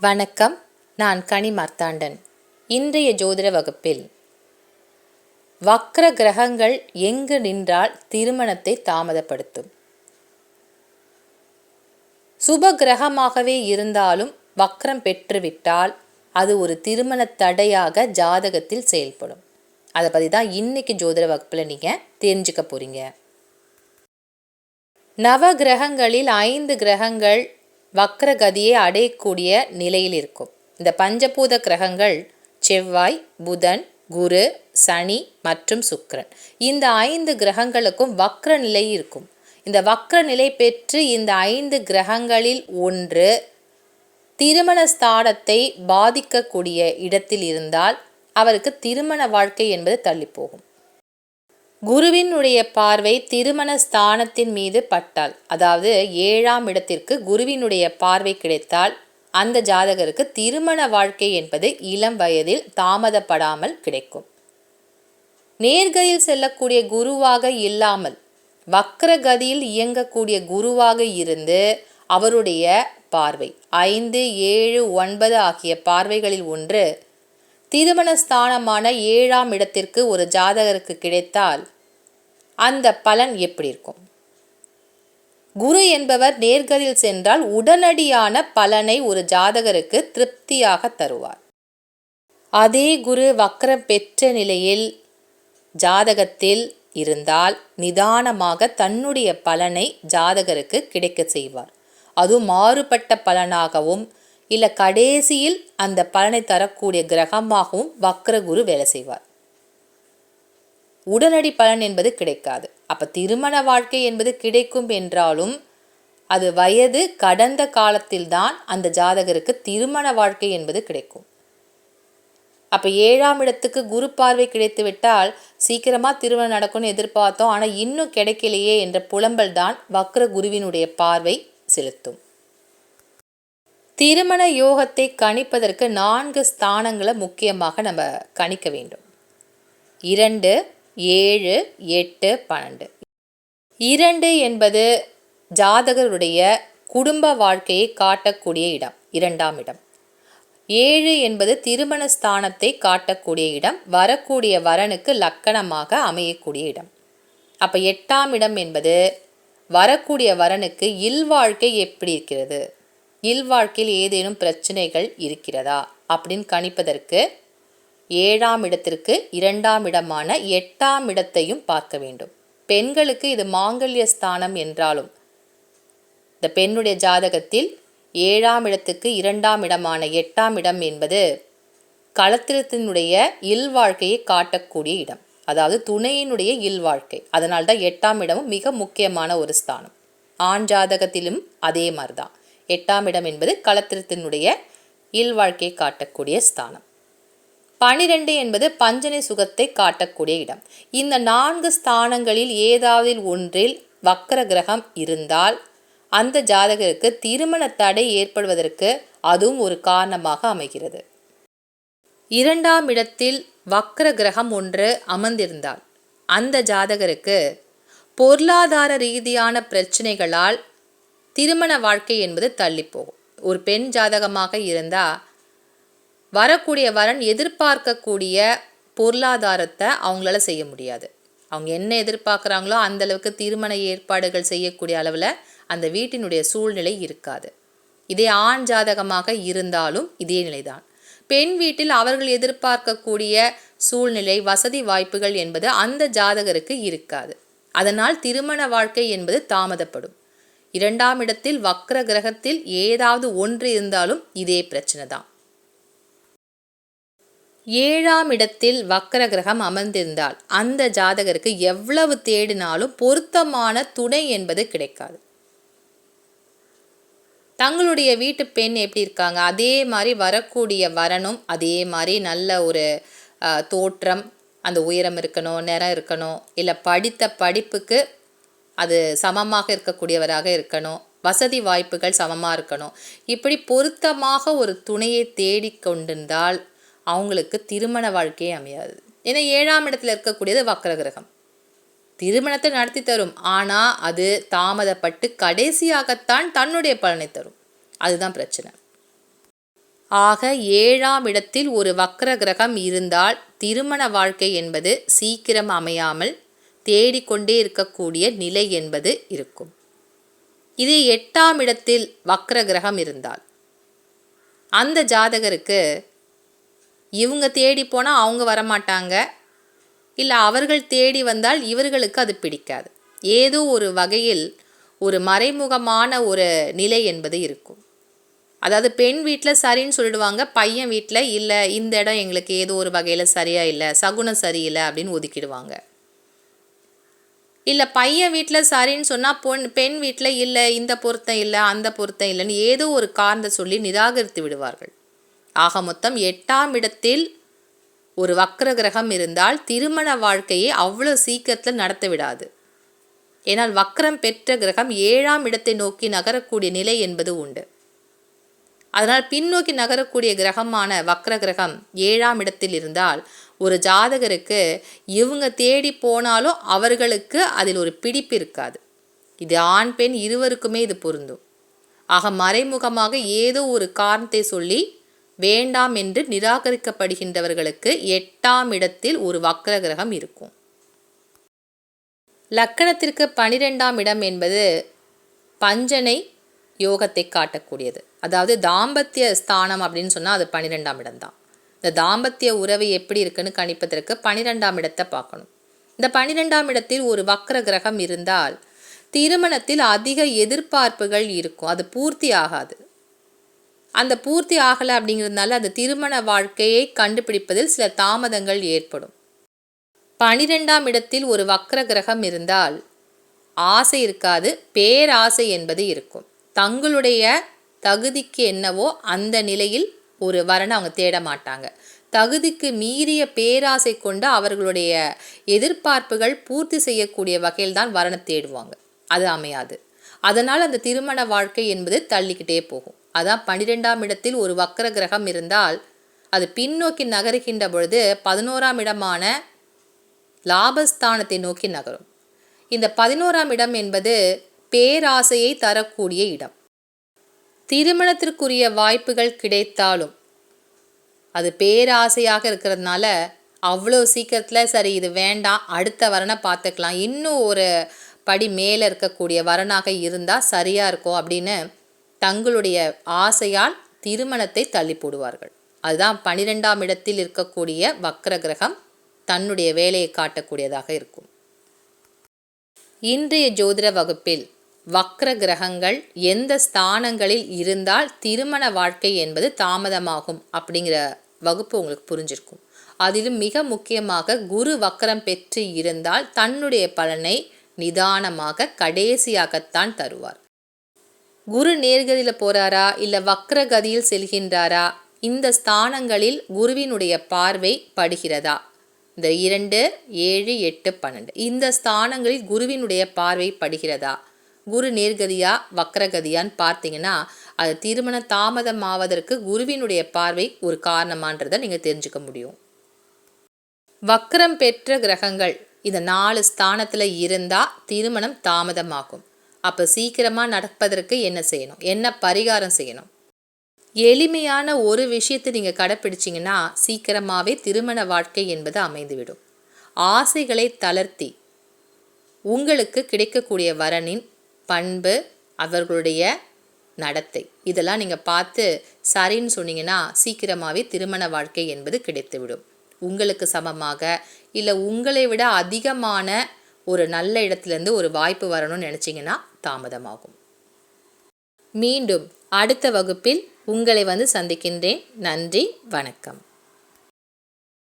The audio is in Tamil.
வணக்கம் நான் கனி மார்த்தாண்டன். இன்றைய ஜோதிட வகுப்பில் வக்ர கிரகங்கள் எங்கு நின்றால் திருமணத்தை தாமதப்படுத்தும்? சுப கிரகமாகவே இருந்தாலும் வக்ரம் பெற்றுவிட்டால் அது ஒரு திருமண தடையாக ஜாதகத்தில் செயல்படும். அதை பற்றி தான் இன்னைக்கு ஜோதிட வகுப்பில் நீங்கள் தெரிஞ்சுக்க போகிறீங்க நவ கிரகங்களில் ஐந்து கிரகங்கள் வக்ரகதியை அடையக்கூடிய நிலையில் இருக்கும் இந்த பஞ்சபூத கிரகங்கள் செவ்வாய் புதன் குரு சனி மற்றும் சுக்கரன். இந்த ஐந்து கிரகங்களுக்கும் வக்ர நிலை இருக்கும். இந்த வக்ர நிலை பெற்று இந்த ஐந்து கிரகங்களில் ஒன்று திருமண ஸ்தானத்தை பாதிக்கக்கூடிய இடத்தில் இருந்தால் அவருக்கு திருமண வாழ்க்கை என்பது தள்ளிப்போகும். குருவினுடைய பார்வை திருமண ஸ்தானத்தின் மீது பட்டால். அதாவது ஏழாம் இடத்திற்கு குருவினுடைய பார்வை கிடைத்தால் அந்த ஜாதகருக்கு திருமண வாழ்க்கை என்பது இளம் வயதில் தாமதப்படாமல் கிடைக்கும். நேர்கதியில் செல்லக்கூடிய குருவாக இல்லாமல் வக்ரகதியில் இயங்கக்கூடிய குருவாக இருந்து அவருடைய பார்வை ஐந்து ஏழு ஒன்பது ஆகிய பார்வைகளில் ஒன்று திருமண ஸ்தானமான ஏழாம் இடத்திற்கு ஒரு ஜாதகருக்கு கிடைத்தால் அந்த பலன் எப்படி இருக்கும்? குரு என்பவர் நேர்கதில் சென்றால் உடனடியான பலனை ஒரு ஜாதகருக்கு திருப்தியாக தருவார். அதே குரு வக்கரம் பெற்ற நிலையில் ஜாதகத்தில் இருந்தால் நிதானமாக தன்னுடைய பலனை ஜாதகருக்கு கிடைக்க செய்வார். அது மாறுபட்ட பலனாகவும் இல்லை கடைசியில் அந்த பலனை தரக்கூடிய கிரகமாகவும் வக்ர குரு வேலை செய்வார். உடனடி பலன் என்பது கிடைக்காது. அப்போ திருமண வாழ்க்கை என்பது கிடைக்கும் என்றாலும் அது வயது கடந்த காலத்தில்தான் அந்த ஜாதகருக்கு திருமண வாழ்க்கை என்பது கிடைக்கும். அப்போ ஏழாம் இடத்துக்கு குரு பார்வை கிடைத்து விட்டால் சீக்கிரமாக திருமணம் நடக்கும்னு எதிர்பார்த்தோம். ஆனால் இன்னும் கிடைக்கலையே என்ற புலம்பல் தான் வக்ர குருவினுடைய பார்வை செலுத்தும். திருமண யோகத்தை கணிப்பதற்கு நான்கு ஸ்தானங்களை முக்கியமாக நம்ம கணிக்க வேண்டும். இரண்டு ஏழு எட்டு பன்னெண்டு. இரண்டு என்பது ஜாதகருடைய குடும்ப வாழ்க்கையை காட்டக்கூடிய இடம் இரண்டாம் இடம். ஏழு என்பது திருமண ஸ்தானத்தை காட்டக்கூடிய இடம் வரக்கூடிய வரனுக்கு லக்கணமாக அமையக்கூடிய இடம். அப்போ எட்டாம் இடம் என்பது வரக்கூடிய வரனுக்கு இல்வாழ்க்கை எப்படி இருக்கிறது? இல்வாழ்க்கையில் ஏதேனும் பிரச்சனைகள் இருக்கிறதா? அப்படின்னு கணிப்பதற்கு ஏழாம் இடத்திற்கு இரண்டாம் இடமான எட்டாம் இடத்தையும் பார்க்க வேண்டும். பெண்களுக்கு இது மாங்கல்ய ஸ்தானம் என்றாலும் இந்த பெண்ணுடைய ஜாதகத்தில் ஏழாம் இடத்துக்கு இரண்டாம் இடமான எட்டாம் இடம் என்பது களத்திரத்தினுடைய இல்வாழ்க்கையை காட்டக்கூடிய இடம். அதாவது துணையினுடைய இல்வாழ்க்கை அதனால்தான் எட்டாம் இடமும் மிக முக்கியமான ஒரு ஸ்தானம். ஆண் ஜாதகத்திலும் அதே மாதிரி தான் எட்டாம் இடம் என்பது களத்திரத்தினுடைய இல்வாழ்க்கையை காட்டக்கூடிய ஸ்தானம். பனிரெண்டு என்பது பஞ்சனை சுகத்தை காட்டக்கூடிய இடம். இந்த நான்கு ஸ்தானங்களில் ஏதாவது ஒன்றில் வக்கர கிரகம் இருந்தால் அந்த ஜாதகருக்கு திருமண தடை ஏற்படுவதற்கு அதுவும் ஒரு காரணமாக அமைகிறது. இரண்டாம் இடத்தில் வக்கர கிரகம் ஒன்று அமர்ந்திருந்தால் அந்த ஜாதகருக்கு பொருளாதார ரீதியான பிரச்சனைகளால் திருமண வாழ்க்கை என்பது தள்ளிப்போகும். ஒரு பெண் ஜாதகமாக இருந்தால் வரக்கூடிய வரன் எதிர்பார்க்கக்கூடிய பொருளாதாரத்தை அவங்களால செய்ய முடியாது. அவங்க என்ன எதிர்பார்க்குறாங்களோ அந்தளவுக்கு திருமண ஏற்பாடுகள் செய்யக்கூடிய அளவில் அந்த வீட்டினுடைய சூழ்நிலை இருக்காது. இதே ஆண் ஜாதகமாக இருந்தாலும் இதே நிலைதான். பெண் வீட்டில் அவர்கள் எதிர்பார்க்கக்கூடிய சூழ்நிலை வசதி வாய்ப்புகள் என்பது அந்த ஜாதகருக்கு இருக்காது. அதனால் திருமண வாழ்க்கை என்பது தாமதப்படும். இரண்டாம் இடத்தில் வக்ர கிரகத்தில் ஏதாவது ஒன்று இருந்தாலும் இதே பிரச்சனை தான் ஏழாம் இடத்தில் வக்கர கிரகம் அமர்ந்திருந்தால் அந்த ஜாதகருக்கு எவ்வளவு தேடினாலும் பொருத்தமான துணை என்பது கிடைக்காது. தங்களுடைய வீட்டு பெண் எப்படி இருக்காங்க? அதே மாதிரி வரக்கூடிய வரனும் அதே மாதிரி நல்ல ஒரு தோற்றம் அந்த உயரம் இருக்கணும் நிறம் இருக்கணும் இல்லை படித்த படிப்புக்கு அது சமமாக இருக்கக்கூடியவராக இருக்கணும் வசதி வாய்ப்புகள் சமமாக இருக்கணும். இப்படி பொருத்தமாக ஒரு துணையை தேடிக்கொண்டிருந்தால் அவங்களுக்கு திருமண வாழ்க்கையே அமையாது. ஏன்னா ஏழாம் இடத்துல இருக்கக்கூடியது வக்கர கிரகம் திருமணத்தை நடத்தி தரும். ஆனால் அது தாமதப்பட்டு கடைசியாகத்தான் தன்னுடைய பலனை தரும். அதுதான் பிரச்சனை. ஆக ஏழாம் இடத்தில் ஒரு வக்கர கிரகம் இருந்தால் திருமண வாழ்க்கை என்பது சீக்கிரம் அமையாமல் தேடிக்கொண்டே இருக்கக்கூடிய நிலை என்பது இருக்கும். இது எட்டாம் இடத்தில் வக்கர கிரகம் இருந்தால். அந்த ஜாதகருக்கு இவங்க தேடி போனால் அவங்க வரமாட்டாங்க. இல்லை அவர்கள் தேடி வந்தால் இவர்களுக்கு அது பிடிக்காது. ஏதோ ஒரு வகையில் ஒரு மறைமுகமான ஒரு நிலை என்பது இருக்கும். அதாவது பெண் வீட்டில் சரின்னு சொல்லிடுவாங்க பையன் வீட்டில் இல்லை இந்த இடம் எங்களுக்கு ஏதோ ஒரு வகையில் சரியாக இல்லை சகுனம் சரியில்லை அப்படின்னு ஒதுக்கிடுவாங்க. இல்லை பையன் வீட்டில் சரின்னு சொன்னால் பொன் பெண் வீட்டில் இல்லை இந்த பொருத்தம் இல்லை அந்த பொருத்தம் இல்லைன்னு ஏதோ ஒரு காரணத்தை சொல்லி நிராகரித்து விடுவார்கள். ஆக மொத்தம் எட்டாம் இடத்தில் ஒரு வக்ர கிரகம் இருந்தால் திருமண வாழ்க்கையை அவ்வளோ சீக்கிரத்தில் நடத்த விடாது. ஏனால் வக்ரம் பெற்ற கிரகம் ஏழாம் இடத்தை நோக்கி நகரக்கூடிய நிலை என்பது உண்டு. அதனால் பின்னோக்கி நகரக்கூடிய கிரகமான வக்ர கிரகம் ஏழாம் இடத்தில் இருந்தால் ஒரு ஜாதகருக்கு இவங்க தேடி போனாலும் அவர்களுக்கு அதில் ஒரு பிடிப்பு இருக்காது. இது ஆண் பெண் இருவருக்குமே இது பொருந்தும். ஆக மறைமுகமாக ஏதோ ஒரு காரணத்தை சொல்லி வேண்டாம் என்று நிராகரிக்கப்படுகின்றவர்களுக்கு எட்டாம் இடத்தில் ஒரு வக்ர கிரகம் இருக்கும். லக்கணத்திற்கு பனிரெண்டாம் இடம் என்பது பஞ்சனை யோகத்தை காட்டக்கூடியது. அதாவது தாம்பத்திய ஸ்தானம் அப்படின்னு சொன்னால் அது பன்னிரெண்டாம் இடம்தான். இந்த தாம்பத்திய உறவு எப்படி இருக்குன்னு கணிப்பதற்கு பனிரெண்டாம் இடத்தை பார்க்கணும். இந்த பனிரெண்டாம் இடத்தில் ஒரு வக்கர கிரகம் இருந்தால் திருமணத்தில் அதிக எதிர்பார்ப்புகள் இருக்கும். அது பூர்த்தி ஆகாது. அந்த பூர்த்தி ஆகலை அப்படிங்கிறதுனால அந்த திருமண வாழ்க்கையை கண்டுபிடிப்பதில் சில தாமதங்கள் ஏற்படும். பனிரெண்டாம் இடத்தில் ஒரு வக்ர கிரகம் இருந்தால் ஆசை இருக்காது பேராசை என்பது இருக்கும். தங்களுடைய தகுதிக்கு என்னவோ அந்த நிலையில் ஒரு வரனை அவங்க தேட மாட்டாங்க. தகுதிக்கு மீறிய பேராசை கொண்டு அவர்களுடைய எதிர்பார்ப்புகள் பூர்த்தி செய்யக்கூடிய வகையில் தான் வரனை தேடுவாங்க. அது அமையாது. அதனால் அந்த திருமண வாழ்க்கை என்பது தள்ளிக்கிட்டே போகும். அதான் பன்னிரெண்டாம் இடத்தில் ஒரு வக்கர கிரகம் இருந்தால் அது பின்னோக்கி நகருகின்ற பொழுது பதினோராம் இடமான லாபஸ்தானத்தை நோக்கி நகரும். இந்த பதினோராம் இடம் என்பது பேராசையை தரக்கூடிய இடம். திருமணத்திற்குரிய வாய்ப்புகள் கிடைத்தாலும் அது பேராசையாக இருக்கிறதுனால அவ்வளோ சீக்கிரத்தில் சரி இது வேண்டாம் அடுத்த வரனை பார்த்துக்கலாம். இன்னும் ஒரு படி மேலே இருக்கக்கூடிய வரனாக இருந்தால் சரியாக இருக்கும் அப்படின்னு தங்களுடைய ஆசையால் திருமணத்தை தள்ளி போடுவார்கள். அதுதான் பனிரெண்டாம் இடத்தில் இருக்கக்கூடிய வக்ர கிரகம் தன்னுடைய வேலையை காட்டக்கூடியதாக இருக்கும். இன்றைய ஜோதிட வகுப்பில் வக்ர கிரகங்கள் எந்த ஸ்தானங்களில் இருந்தால் திருமண வாழ்க்கை என்பது தாமதமாகும் அப்படிங்கிற வகுப்பு உங்களுக்கு புரிஞ்சிருக்கும். அதிலும் மிக முக்கியமாக குரு வக்கரம் பெற்று இருந்தால் தன்னுடைய பலனை நிதானமாக கடைசியாகத்தான் தருவார். குரு நேர்கதியில் போகிறாரா இல்லை வக்ரகதியில் செல்கின்றாரா? இந்த ஸ்தானங்களில் குருவினுடைய பார்வை படுகிறதா? இந்த இரண்டு ஏழு எட்டு பன்னெண்டு. இந்த ஸ்தானங்களில் குருவினுடைய பார்வை படுகிறதா? குரு நேர்கதியா வக்ரகதியான்னு பார்த்தீங்கன்னா அது திருமண தாமதம் ஆவதற்கு குருவினுடைய பார்வை ஒரு காரணமான்றதை நீங்கள் தெரிஞ்சுக்க முடியும். வக்ரம் பெற்ற கிரகங்கள் இந்த நாலு ஸ்தானத்தில் இருந்தால் திருமணம் தாமதமாகும். அப்போ சீக்கிரமாக நடப்பதற்கு என்ன செய்யணும்? என்ன பரிகாரம் செய்யணும்? எளிமையான ஒரு விஷயத்தை நீங்கள் கடைப்பிடிச்சிங்கன்னா சீக்கிரமாகவே திருமண வாழ்க்கை என்பது அமைந்துவிடும். ஆசைகளை தளர்த்தி உங்களுக்கு கிடைக்கக்கூடிய வரனின் பண்பு அவர்களுடைய நடத்தை. இதெல்லாம் நீங்கள் பார்த்து சரின்னு சொன்னீங்கன்னா சீக்கிரமாகவே திருமண வாழ்க்கை என்பது கிடைத்துவிடும். உங்களுக்கு சமமாக இல்லை உங்களை விட அதிகமான ஒரு நல்ல இடத்துலேருந்து ஒரு வாய்ப்பு வரணும்னு நினச்சிங்கன்னா தாமதமாகும். மீண்டும் அடுத்த வகுப்பில் உங்களை வந்து சந்திக்கின்றேன். நன்றி வணக்கம்.